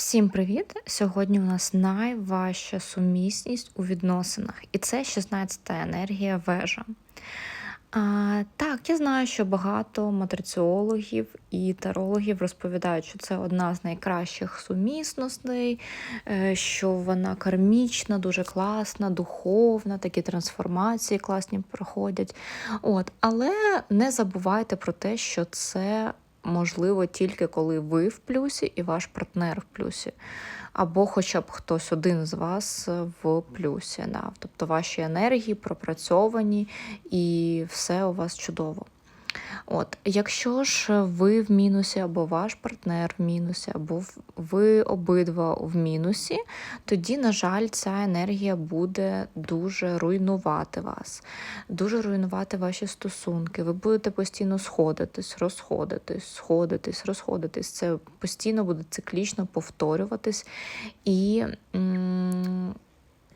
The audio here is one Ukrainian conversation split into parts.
Всім привіт! Сьогодні у нас найважча сумісність у відносинах, і це 16-та енергія вежа. А, так, я знаю, що багато матриціологів і тарологів розповідають, що це одна з найкращих сумісностей, е, що вона кармічна, дуже класна, духовна, такі трансформації класні проходять. От, але не забувайте про те, що це можливо тільки коли ви в плюсі і ваш партнер в плюсі. Або хоча б хтось один з вас в плюсі. Да. Тобто ваші енергії пропрацьовані і все у вас чудово. От, Якщо ж ви в мінусі, або ваш партнер в мінусі, або ви обидва в мінусі, тоді, на жаль, ця енергія буде дуже руйнувати вас, дуже руйнувати ваші стосунки. Ви будете постійно сходитись, розходитись, сходитись, розходитись. Це постійно буде циклічно повторюватись. І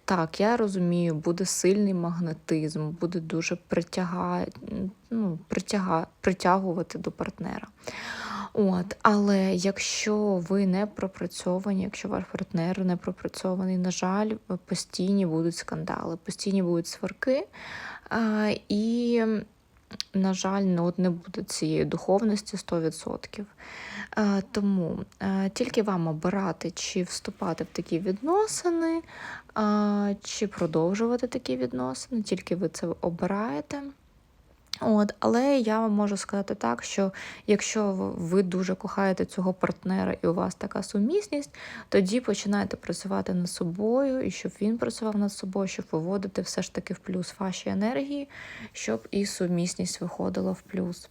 так, я розумію, буде сильний магнетизм, буде дуже притяга, ну, притягувати до партнера. От, Але якщо ви не пропрацьовані, якщо ваш партнер не пропрацьований, на жаль, постійні будуть скандали, постійні будуть сварки. І, на жаль, ну, от не буде цієї духовності 100%. А, Тому тільки вам обирати, чи вступати в такі відносини, чи продовжувати такі відносини, тільки ви це обираєте. От, Але я вам можу сказати так, що якщо ви дуже кохаєте цього партнера і у вас така сумісність, тоді починайте працювати над собою, і щоб він працював над собою, щоб виводити все ж таки в плюс ваші енергії, щоб і сумісність виходила в плюс.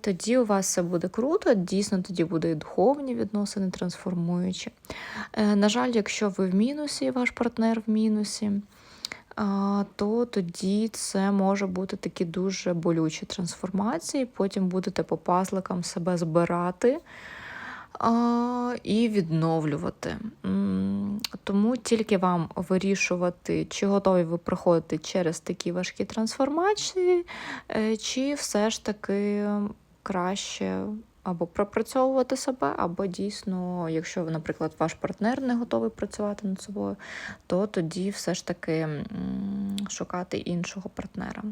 Тоді у вас все буде круто, дійсно тоді буде і духовні відносини трансформуючі. Е, на жаль, якщо ви в мінусі, ваш партнер в мінусі, то тоді це може бути такі дуже болючі трансформації. Потім будете по пазликам себе збирати і відновлювати. Тому тільки вам вирішувати, чи готові ви проходити через такі важкі трансформації, е, чи все ж таки краще або пропрацьовувати себе, або дійсно, якщо, наприклад, ваш партнер не готовий працювати над собою, то тоді все ж таки шукати іншого партнера.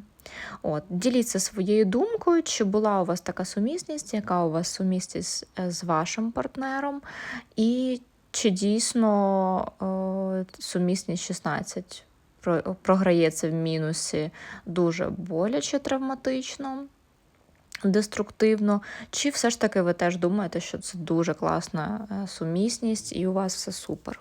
От, Діліться своєю думкою, чи була у вас така сумісність, яка у вас сумісність е, з вашим партнером, і чи дійсно сумісність 16 програється в мінусі дуже боляче травматично деструктивно, чи все ж таки ви теж думаєте, що це дуже класна е, сумісність і у вас все супер?